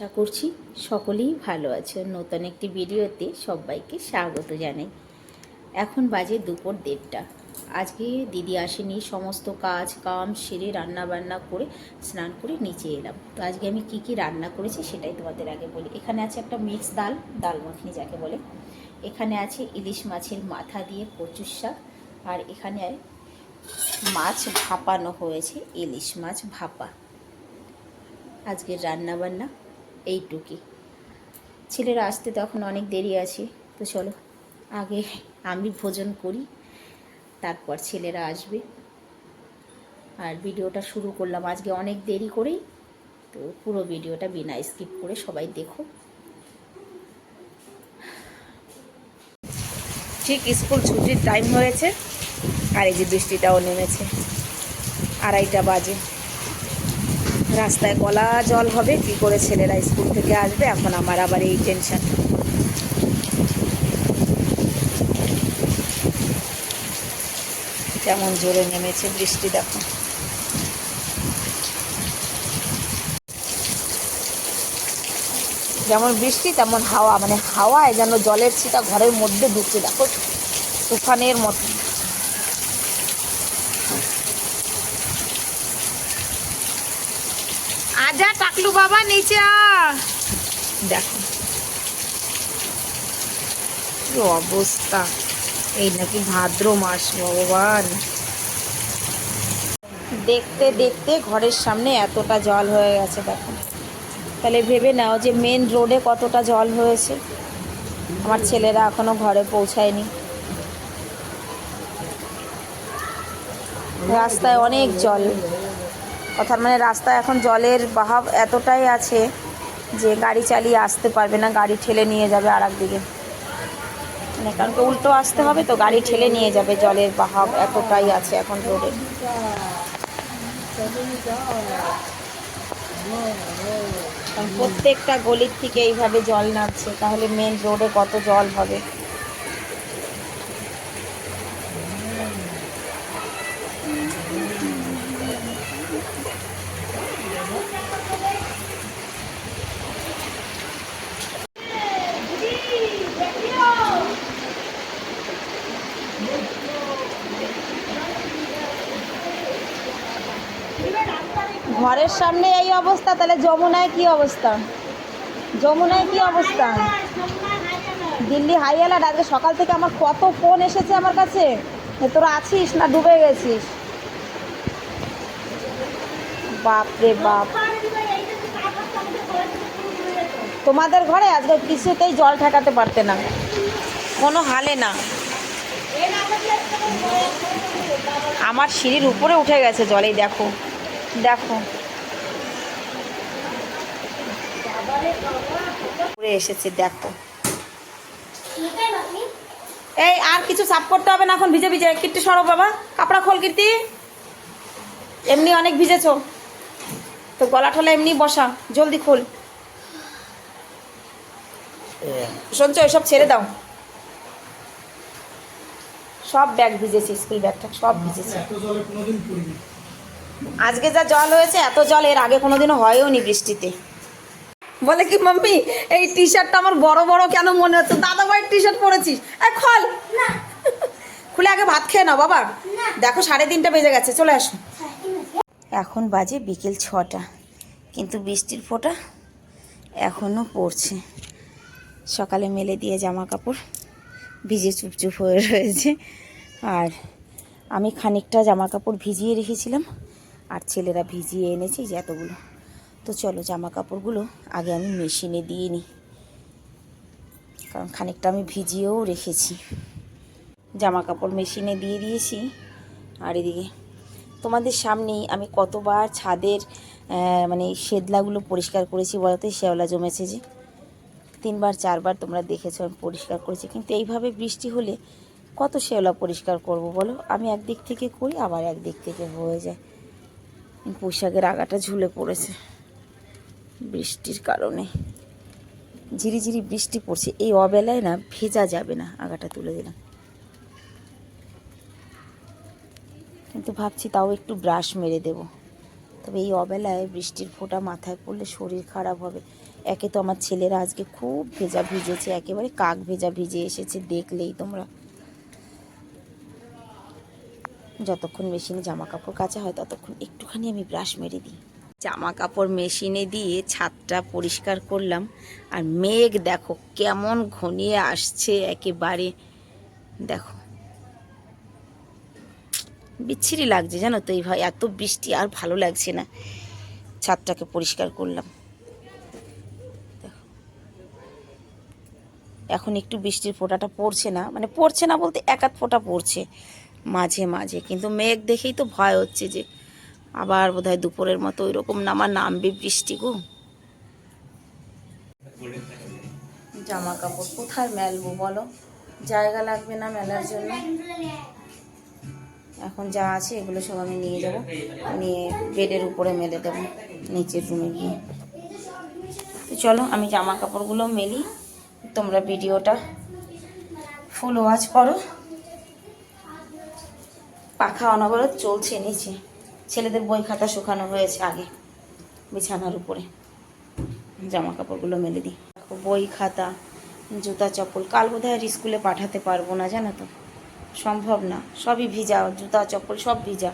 আশা করছি সকলেই ভালো আছে। নতুন একটি ভিডিওতে সবাইকে স্বাগত জানাই। এখন বাজে দুপুর দেড়টা। আজকে দিদি আসেনি, সমস্ত কাজ কাম সেরে রান্না বান্না করে স্নান করে নিচে এলাম। তো আজকে আমি কি কি রান্না করেছি সেটাই তোমাদের আগে বলি। এখানে আছে একটা মিক্স ডাল ডাল মাখনি যাকে বলে। এখানে আছে ইলিশ মাছের মাথা দিয়ে কচুর শাক। আর এখানে মাছ ভাপানো হয়েছে, ইলিশ মাছ ভাপা। আজকের রান্না বান্না এইটুকুই ছেলেরা আসতে তখন অনেক দেরি আছে, তো চলো, আগে আমি ভোজন করি, তারপর ছেলেরা আসবে। আর ভিডিওটা শুরু করলাম আজকে অনেক দেরি করেই, তো পুরো ভিডিওটা বিনা স্কিপ করে সবাই দেখো। ঠিক স্কুল ছুটির টাইম হয়েছে, আর এই যে বৃষ্টিটাও নেমেছে, আড়াইটা বাজে। রাস্তায় গলা জল হবে, কি করে ছেলেরা স্কুল থেকে আসবে? এখন আমার আবার এই টেনশন কেমন জোরে নেমেছে বৃষ্টি, দেখো। যেমন বৃষ্টি, তেমন হাওয়া মানে হাওয়ায় যেন জলের ছিটা ঘরের মধ্যে ঢুকছে, দেখো। তুফানের মতো। আজা টাকলু বাবা, নিচে দেখো। অবস্থা। এই নাকি ভাদ্র মাস, ভগবান। দেখতে দেখতে ঘরের সামনে এতটা জল হয়ে গেছে, দেখো। তাহলে ভেবে নাও যে মেন রোডে কতটা জল হয়েছে। আমার ছেলেরা এখনও ঘরে পৌঁছায়নি। রাস্তায় অনেক জল। অর্থাৎ মানে রাস্তা এখন জলের বাহাব এতটাই আছে যে গাড়ি চালিয়ে আসতে পারবে না, গাড়ি ঠেলে নিয়ে যাবে আর দিকে মানে কারণ উল্টো আসতে হবে তো, গাড়ি ঠেলে নিয়ে যাবে, জলের বাহাব এতটাই আছে এখন রোডে। প্রত্যেকটা গলির থেকে এইভাবে জল নামছে, তাহলে মেন রোডে কত জল হবে? ঘরের সামনে এই অবস্থা, তাহলে যমুনায় কি অবস্থা? যমুনায় কি অবস্থা? দিল্লি হাই অ্যালার্ট আজকে সকাল থেকে আমার কত ফোন এসেছে আমার কাছে? তোরা আছিস না ডুবে গেছিস? বাপরে বাপ। তোমাদের ঘরে আজকে কিছুতেই জল ঠেকাতে পারতে না। কোনো হালে না। আমার সিঁড়ির উপরে উঠে গেছে জলেই দেখো। দেখো। উপরে এসেছে, দেখো। এই, আর কিছু সাফ করতে হবে না এখন, ভিজে ভিজে। কীর্তি সরো বাবা, কাপড়া খোল কীর্তি। এমনি অনেক ভিজেছো। তো গলা ঠলা এমনি বসা, জলদি খোল। শুনছো, এসব ছেড়ে দাও। সব ব্যাগ ভিজেছে, স্কুল ব্যাগটা সব ভিজেছে। আজকে যা জল হয়েছে এত জল এর আগে কোনোদিনও হয়ও নি বৃষ্টিতে। বলে কি মাম্মি এই টি শার্টটা আমার বড় বড় কেন মনে হচ্ছে? দাদা ভাইয়ের টি শার্ট পরেছিস। এই খল। খুলে আগে ভাত খেয়ে নাও বাবা। দেখো সাড়ে তিনটা বেজে গেছে চলে আসো। এখন বাজে বিকেল ছটা কিন্তু বৃষ্টির ফোঁটা এখনও পড়ছে। সকালে মেলে দিয়ে জামা কাপড় ভিজে চুপচুপ হয়ে রয়েছে। আর আমি খানিকটা জামা কাপড় ভিজিয়ে রেখেছিলাম। আর ছেলেরা ভিজিয়ে এনেছে যে এতগুলো। তো চলো জামা কাপড়গুলো আগে আমি মেশিনে দিয়ে নিই। কারণ খানিকটা আমি ভিজিয়েও রেখেছি। জামা কাপড় মেশিনে দিয়ে দিয়েছি। আর এদিকে তোমাদের সামনেই আমি কতবার ছাদের মানে শেদলাগুলো পরিষ্কার করেছি বলতে শ্যাওলা জমেছে যে। তিনবার, চারবার তোমরা দেখেছ, আমি পরিষ্কার করেছি। কিন্তু এইভাবে বৃষ্টি হলে কত শ্যাওলা পরিষ্কার করব বলো? আমি একদিক থেকে করি, আবার একদিক থেকে হয়ে যায়। পোশাকের আগাটা ঝুলে পড়েছে বৃষ্টির কারণে। ঝিরিঝিরি বৃষ্টি পড়ছে। এই অবেলায় না ভেজা যাবে না আগাটা তুলে দিলাম। কিন্তু ভাবছি তাও একটু ব্রাশ মেরে দেব। তবে এই অবেলায় বৃষ্টির ফোঁটা মাথায় পড়লে শরীর খারাপ হবে। একে তো আমার ছেলেরা আজকে খুব ভেজা ভিজেছে, একেবারে কাক ভেজা ভিজে এসেছে, দেখলেই তোমরা। যতক্ষণ মেশিনে জামা কাপড় কাচা হয়, ততক্ষণ একটুখানি আমি ব্রাশ মেরে দিই। জামা কাপড় মেশিনে দিয়ে ছাদটা পরিষ্কার করলাম, আর মেঘ দেখো কেমন ঘনিয়ে আসছে একেবারে। দেখো। বিচ্ছিরি লাগছে জানো তো এই ভাই এত বৃষ্টি আর ভালো লাগছে না। ছাদটাকে পরিষ্কার করলাম। এখন একটু বৃষ্টির ফোঁটাটা পড়ছে না মানে পড়ছে না বলতে এক আধ ফোঁটা পড়ছে। মাঝে মাঝে। কিন্তু মেঘ দেখেই তো ভয় হচ্ছে যে, আবার বোধহয় দুপুরের মতো ওই রকম নামা নামবে বৃষ্টি গো। জামা কাপড় কোথায় মেলবো বলো? জায়গা লাগবে না মেলার জন্য। এখন যা আছে এগুলো সব আমি নিয়ে যাব। নিয়ে বেডের উপরে মেলে দেবো, নিচের রুমে গিয়ে। তো চলো আমি জামা কাপড়গুলো মেলি, তোমরা ভিডিওটা ফুল ওয়াচ করো। পাখা অনবরত চলছে নিচে। ছেলেদের বই খাতা শুকানো হয়েছে আগে, বিছানার উপরে। জামা কাপড়গুলো মেলে দিই। দেখো, বই খাতা, জুতা, চপ্পল, কাল বোধহয় স্কুলে পাঠাতে পারব না, জানো তো? সম্ভব না। সবই ভিজা, জুতা, চপ্পল সব ভিজা।